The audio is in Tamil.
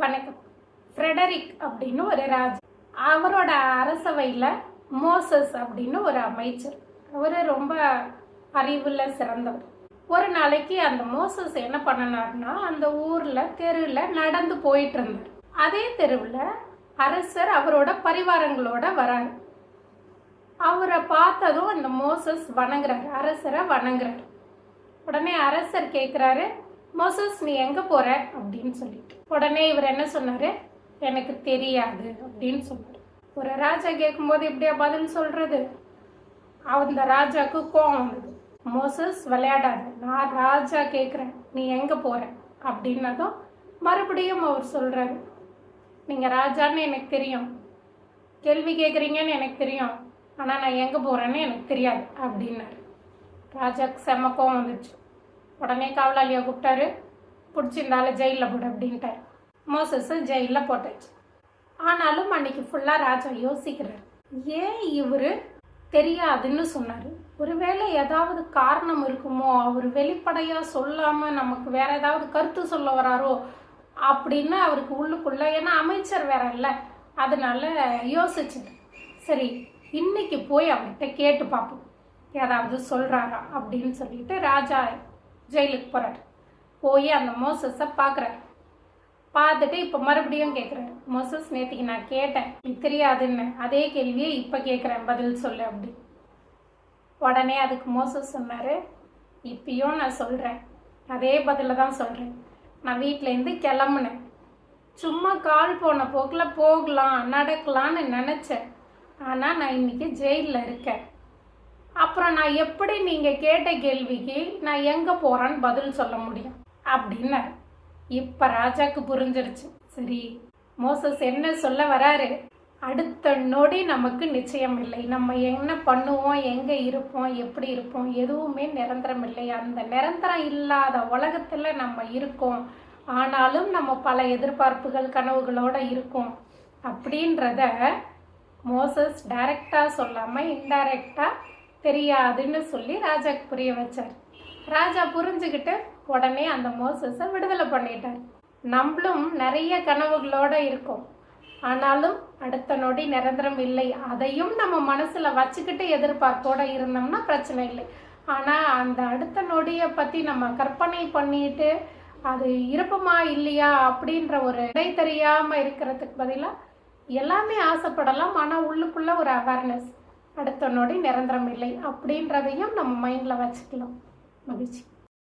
வணக்கம். ஃப்ரெடரிக் அப்படின்னு ஒரு ராஜா. அவரோட அரசவையில் மோசஸ் அப்படின்னு ஒரு அமைச்சர். அவர் ரொம்ப அறிவுல சிறந்தவர். ஒரு நாளைக்கு அந்த மோசஸ் என்ன பண்ணினார்னா அந்த ஊரில் தெருவில் நடந்து போயிட்டு இருந்தார் அதே தெருவில் அரசர் அவரோட பரிவாரங்களோட வராரு. அவரை பார்த்ததும் அந்த மோசஸ் வணங்குறாரு. அரசரை வணங்குறாரு. உடனே அரசர் கேட்குறாரு மோசஸ் நீ எங்கே போகிற அப்படின்னு சொல்லிட்டு. உடனே இவர் என்ன சொன்னாரு? எனக்கு தெரியாது அப்படின்னு சொன்னார். ஒரு ராஜா கேட்கும்போது எப்படியா பதில் சொல்றது? அந்த ராஜாக்கு கோவம் வந்தது. மோசஸ் விளையாடாது. நான் ராஜா கேட்குறேன் நீ எங்கே போற? அப்படின்னதும் மறுபடியும் அவர் சொல்றாரு. நீங்கள் ராஜான்னு எனக்கு தெரியும். கேள்வி கேட்குறீங்கன்னு எனக்கு தெரியும். ஆனால் நான் எங்கே போகிறேன்னு எனக்கு தெரியாது அப்படின்னாரு. ராஜாக்கு செம்ம கோவம் வந்துச்சு. உடனே காவலாளியை கூப்பிட்டாரு. பிடிச்சிருந்தால ஜெயிலில் போடு அப்படின்ட்டார் மோசஸை ஜெயிலில் போட்டாச்சு. ஆனாலும் அன்னைக்கு ஃபுல்லாக ராஜா யோசிக்கிறார். ஏன் இவர் தெரியாதுன்னு சொன்னார். ஒருவேளை ஏதாவது காரணம் இருக்குமோ அவர் வெளிப்படையாக சொல்லாமல் நமக்கு வேற ஏதாவது கருத்து சொல்ல வராரோ அப்படின்னு அவருக்கு உள்ளுக்குள்ள ஏன்னா அமைச்சர் வேற இல்லை. அதனால யோசிச்சுட்டு சரி இன்னைக்கு போய் அவர்கிட்ட கேட்டு பார்ப்போம். ஏதாவது சொல்கிறாரா அப்படின்னு சொல்லிட்டு ராஜா ஜெயிலுக்கு போகிறார் போய் அந்த மோசஸை பார்க்குறாரு பார்த்துட்டு இப்போ மறுபடியும் கேட்குறேன் மோசஸ் நேற்றுக்கு நான் கேட்டேன். தெரியாதுன்னு. அதே கேள்வியை இப்போ கேட்குறேன் பதில் சொல்லு அப்படி. உடனே அதுக்கு மோசஸ் சொன்னார். இப்பயும் நான் சொல்கிறேன் அதே பதில தான் சொல்கிறேன் நான் வீட்டிலேருந்து கிளம்புனேன். சும்மா கால் போன போக்கில் போகலாம் நடக்கலான்னு நினச்சேன். ஆனால் நான் இன்னைக்கு ஜெயிலில் இருக்கேன். அப்புறம் நான் எப்படி நீங்கள் கேட்ட கேள்விக்கு நான் எங்கே போகிறேன்னு பதில் சொல்ல முடியும்? அப்படின்னாரு இப்போ ராஜாக்கு புரிஞ்சிருச்சு. சரி மோசஸ் என்ன சொல்ல வராரு? அடுத்த நொடி நமக்கு நிச்சயம் இல்லை. நம்ம என்ன பண்ணுவோம் எங்கே இருப்போம் எப்படி இருப்போம் எதுவுமே நிரந்தரம் இல்லை. அந்த நிரந்தரம் இல்லாத உலகத்தில் நம்ம இருக்கோம். ஆனாலும் நம்ம பல எதிர்பார்ப்புகள் கனவுகளோட இருக்கோம். அப்படின்றத மோசஸ் டைரக்டாக சொல்லாமல் இன்டைரக்டாக தெரியாதுன்னு சொல்லி ராஜாக்கு புரிய வச்சார். ராஜா புரிஞ்சுக்கிட்டு உடனே அந்த மோசஸை விடுதலை பண்ணிட்டார். நம்மளும் நிறைய கனவுகளோட இருக்கோம். ஆனாலும் அடுத்த நொடி நிரந்தரம் இல்லை. அதையும் நம்ம மனசில் வச்சுக்கிட்டு எதிர்பார்ப்போட இருந்தோம்னா பிரச்சனை இல்லை. ஆனால் அந்த அடுத்த நொடியை பற்றி நம்ம கற்பனை பண்ணிட்டு அது இருப்பமா இல்லையா அப்படின்ற ஒரு இடை தெரியாமல் இருக்கிறதுக்கு பதிலாக எல்லாமே ஆசைப்படலாம். ஆனால் உள்ளுக்குள்ள ஒரு அவேர்னஸ் அடுத்த நொடி நிரந்தரம் இல்லை அப்படின்றதையும் நம்ம மைண்டில் வச்சுக்கலாம். Let.